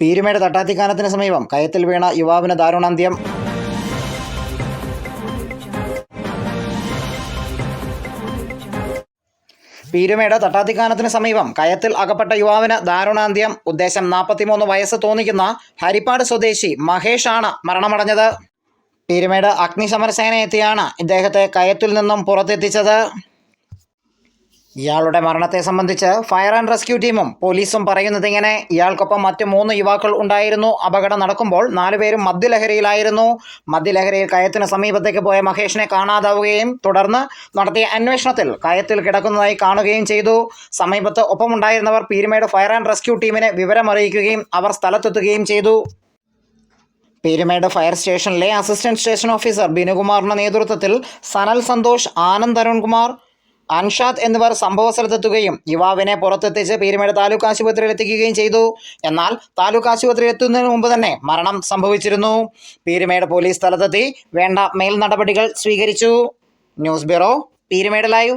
പീരുമേട് തട്ടാത്തിക്കാനത്തിന് സമീപം കയത്തിൽ വീണ യുവാവിന് ദാരുണാന്ത്യം. പീരുമേട് തട്ടാത്തിക്കാനത്തിന് സമീപം കയത്തിൽ അകപ്പെട്ട യുവാവിന് ദാരുണാന്ത്യം. ഉദ്ദേശം നാൽപ്പത്തിമൂന്ന് വയസ്സ് തോന്നിക്കുന്ന ഹരിപ്പാട് സ്വദേശി മഹേഷാണ് മരണമടഞ്ഞത്. പീരുമേട് അഗ്നിശമന സേന എത്തിയാണ് ഇദ്ദേഹത്തെ കയത്തിൽ നിന്നും പുറത്തെത്തിച്ചത്. ഇയാളുടെ മരണത്തെ സംബന്ധിച്ച് ഫയർ ആൻഡ് റെസ്ക്യൂ ടീമും പോലീസും പറയുന്നത് ഇങ്ങനെ. ഇയാൾക്കൊപ്പം മറ്റ് മൂന്ന് യുവാക്കൾ ഉണ്ടായിരുന്നു. അപകടം നടക്കുമ്പോൾ നാലുപേരും മദ്യലഹരിയിലായിരുന്നു. മദ്യലഹരിയിൽ കയത്തിന് സമീപത്തേക്ക് പോയ മഹേഷിനെ കാണാതാവുകയും തുടർന്ന് നടത്തിയ അന്വേഷണത്തിൽ കയത്തിൽ കിടക്കുന്നതായി കാണുകയും ചെയ്തു. സമീപത്ത് ഒപ്പമുണ്ടായിരുന്നവർ പീരുമേട് ഫയർ ആൻഡ് റെസ്ക്യൂ ടീമിനെ വിവരമറിയിക്കുകയും അവർ സ്ഥലത്തെത്തുകയും ചെയ്തു. പീരുമേട് ഫയർ സ്റ്റേഷനിലെ അസിസ്റ്റന്റ് സ്റ്റേഷൻ ഓഫീസർ ബിനുകുമാറിന്റെ നേതൃത്വത്തിൽ സനൽ സന്തോഷ് ആനന്ദ് അരുൺകുമാർ അൻഷാദ് എന്നിവർ സംഭവ സ്ഥലത്തെത്തുകയും യുവാവിനെ പുറത്തെത്തിച്ച് പീരുമേട് താലൂക്ക് ആശുപത്രിയിൽ എത്തിക്കുകയും ചെയ്തു. എന്നാൽ താലൂക്ക് ആശുപത്രിയിൽ എത്തുന്നതിന് മുമ്പ് തന്നെ മരണം സംഭവിച്ചിരുന്നു. പീരുമേട് പോലീസ് സ്ഥലത്തെത്തി വേണ്ട മേൽ നടപടികൾ സ്വീകരിച്ചു. News bureau Peerumedu live.